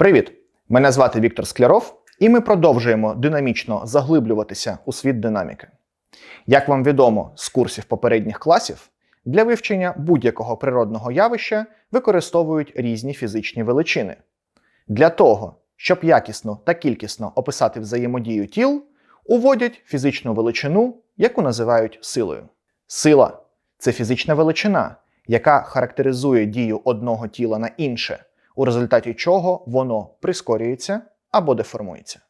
Привіт! Мене звати Віктор Скляров, і ми продовжуємо динамічно заглиблюватися у світ динаміки. Як вам відомо з курсів попередніх класів, для вивчення будь-якого природного явища використовують різні фізичні величини. Для того, щоб якісно та кількісно описати взаємодію тіл, уводять фізичну величину, яку називають силою. Сила це фізична величина, яка характеризує дію одного тіла на інше, у результаті чого воно прискорюється або деформується.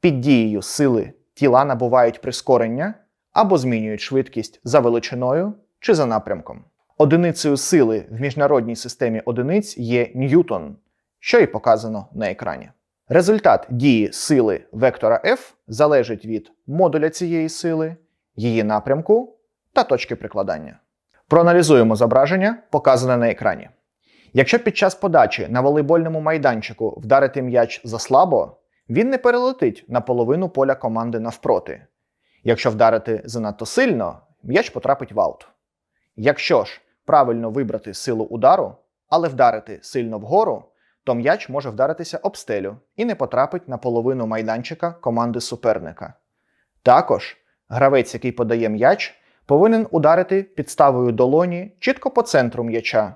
Під дією сили тіла набувають прискорення або змінюють швидкість за величиною чи за напрямком. Одиницею сили в міжнародній системі одиниць є ньютон, що і показано на екрані. Результат дії сили вектора F залежить від модуля цієї сили, її напрямку та точки прикладання. Проаналізуємо зображення, показане на екрані. Якщо під час подачі на волейбольному майданчику вдарити м'яч заслабо, він не перелетить на половину поля команди навпроти. Якщо вдарити занадто сильно, м'яч потрапить в аут. Якщо ж правильно вибрати силу удару, але вдарити сильно вгору, то м'яч може вдаритися об стелю і не потрапить на половину майданчика команди суперника. Також гравець, який подає м'яч, повинен ударити підставою долоні чітко по центру м'яча,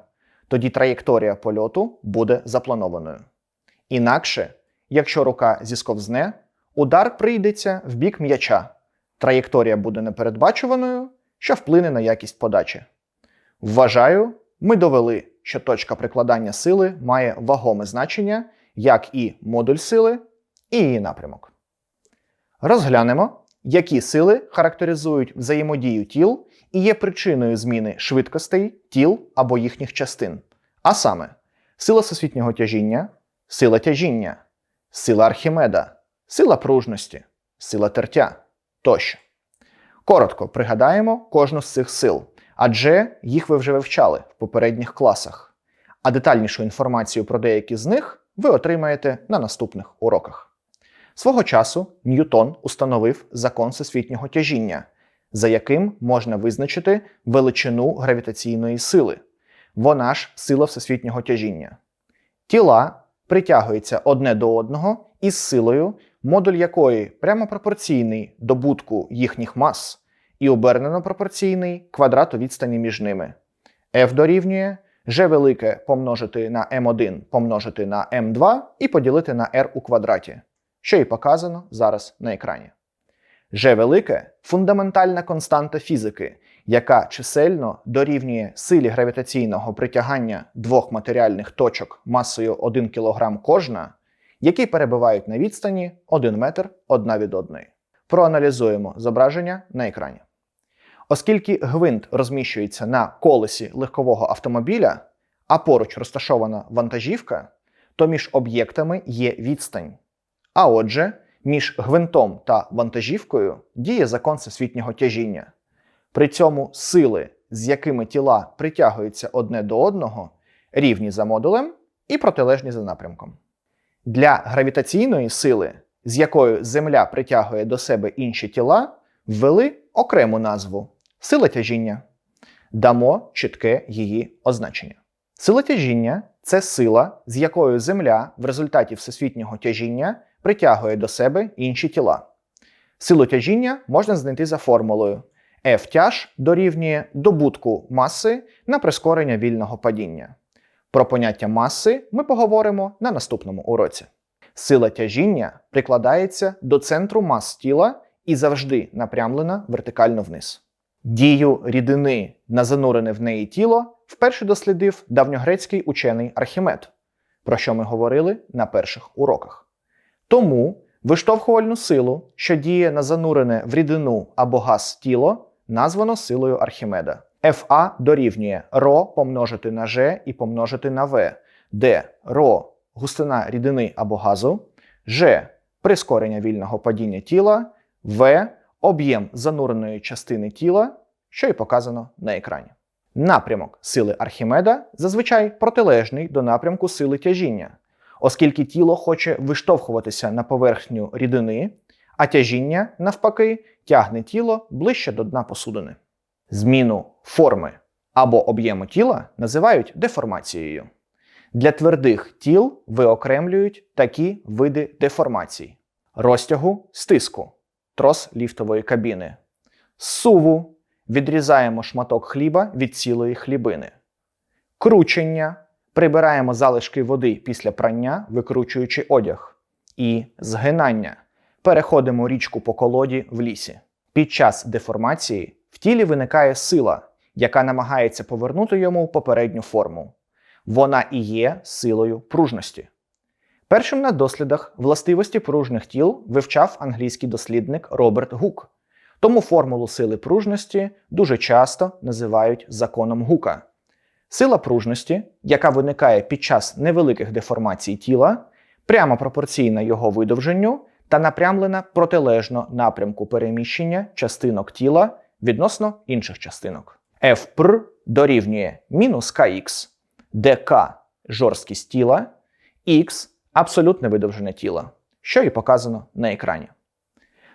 тоді траєкторія польоту буде запланованою. Інакше, якщо рука зісковзне, удар прийдеться в бік м'яча, траєкторія буде непередбачуваною, що вплине на якість подачі. Вважаю, ми довели, що точка прикладання сили має вагоме значення, як і модуль сили, і її напрямок. Розглянемо, які сили характеризують взаємодію тіл і є причиною зміни швидкостей тіл або їхніх частин. А саме, сила всесвітнього тяжіння, сила тяжіння, сила Архімеда, сила пружності, сила тертя тощо. Коротко пригадаємо кожну з цих сил, адже їх ви вже вивчали в попередніх класах. А детальнішу інформацію про деякі з них ви отримаєте на наступних уроках. Свого часу Ньютон установив закон всесвітнього тяжіння, за яким можна визначити величину гравітаційної сили. Вона ж сила всесвітнього тяжіння. Тіла притягуються одне до одного із силою, модуль якої прямо пропорційний добутку їхніх мас і обернено пропорційний квадрату відстані між ними. F дорівнює g велике помножити на m1 помножити на m2 і поділити на r у квадраті, що і показано зараз на екрані. G велике фундаментальна константа фізики, яка чисельно дорівнює силі гравітаційного притягання двох матеріальних точок масою 1 кг кожна, які перебувають на відстані 1 метр одна від одної. Проаналізуємо зображення на екрані. Оскільки гвинт розміщується на колесі легкового автомобіля, а поруч розташована вантажівка, то між об'єктами є відстань. А отже, між гвинтом та вантажівкою діє закон всесвітнього тяжіння. При цьому сили, з якими тіла притягуються одне до одного, рівні за модулем і протилежні за напрямком. Для гравітаційної сили, з якою Земля притягує до себе інші тіла, ввели окрему назву сила тяжіння. Дамо чітке її означення. Сила тяжіння це сила, з якою Земля в результаті всесвітнього тяжіння притягує до себе інші тіла. Силу тяжіння можна знайти за формулою F тяж дорівнює добутку маси на прискорення вільного падіння. Про поняття маси ми поговоримо на наступному уроці. Сила тяжіння прикладається до центру мас тіла і завжди напрямлена вертикально вниз. Дію рідини на занурене в неї тіло вперше дослідив давньогрецький учений Архімед, про що ми говорили на перших уроках. Тому виштовхувальну силу, що діє на занурене в рідину або газ тіло, названо силою Архімеда. Фа дорівнює ро помножити на G і помножити на В, де ро густина рідини або газу, G прискорення вільного падіння тіла, В об'єм зануреної частини тіла, що і показано на екрані. Напрямок сили Архімеда зазвичай протилежний до напрямку сили тяжіння, оскільки тіло хоче виштовхуватися на поверхню рідини, а тяжіння, навпаки, тягне тіло ближче до дна посудини. Зміну форми або об'єму тіла називають деформацією. Для твердих тіл виокремлюють такі види деформацій: розтягу стиску, трос ліфтової кабіни, суву. Відрізаємо шматок хліба від цілої хлібини, кручення прибираємо залишки води після прання, викручуючи одяг, і згинання переходимо річку по колоді в лісі. Під час деформації в тілі виникає сила, яка намагається повернути йому попередню форму. Вона і є силою пружності. Першим на дослідах властивості пружних тіл вивчав англійський дослідник Роберт Гук. Тому формулу сили пружності дуже часто називають законом Гука. Сила пружності, яка виникає під час невеликих деформацій тіла, прямо пропорційна його видовженню та напрямлена протилежно напрямку переміщення частинок тіла відносно інших частинок. Fpr дорівнює мінус kx, де k – жорсткість тіла, x – абсолютне видовжене тіла, що і показано на екрані.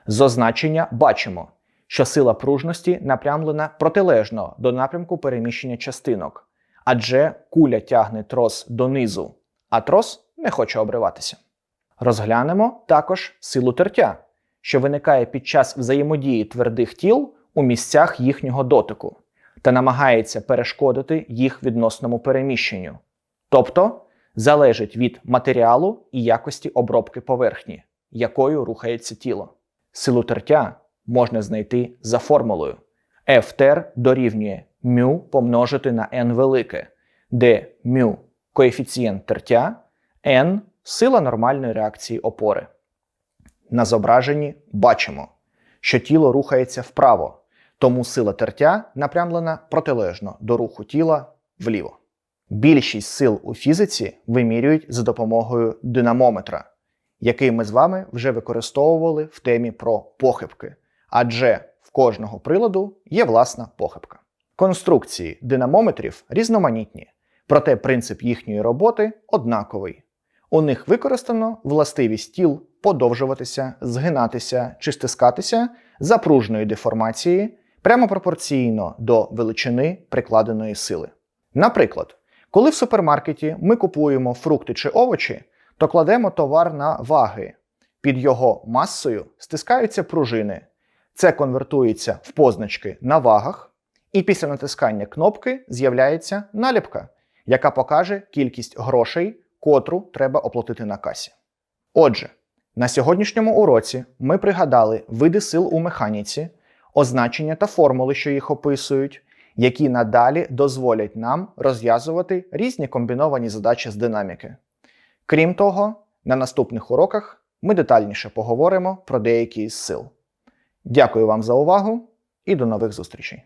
З означення бачимо, що сила пружності напрямлена протилежно до напрямку переміщення частинок, адже куля тягне трос донизу, а трос не хоче обриватися. Розглянемо також силу тертя, що виникає під час взаємодії твердих тіл у місцях їхнього дотику та намагається перешкодити їх відносному переміщенню, тобто залежить від матеріалу і якості обробки поверхні, якою рухається тіло. Силу тертя можна знайти за формулою FTR дорівнює μ помножити на n велике, де μ коефіцієнт тертя, n сила нормальної реакції опори. На зображенні бачимо, що тіло рухається вправо, тому сила тертя напрямлена протилежно до руху тіла вліво. Більшість сил у фізиці вимірюють за допомогою динамометра, який ми з вами вже використовували в темі про похибки, адже в кожного приладу є власна похибка. Конструкції динамометрів різноманітні, проте принцип їхньої роботи однаковий. У них використано властивість тіл подовжуватися, згинатися чи стискатися за пружної деформації прямо пропорційно до величини прикладеної сили. Наприклад, коли в супермаркеті ми купуємо фрукти чи овочі, то кладемо товар на ваги. Під його масою стискаються пружини. Це конвертується в позначки на вагах, і після натискання кнопки з'являється наліпка, яка покаже кількість грошей, котру треба оплатити на касі. Отже, на сьогоднішньому уроці ми пригадали види сил у механіці, означення та формули, що їх описують, які надалі дозволять нам розв'язувати різні комбіновані задачі з динаміки. Крім того, на наступних уроках ми детальніше поговоримо про деякі із сил. Дякую вам за увагу і до нових зустрічей!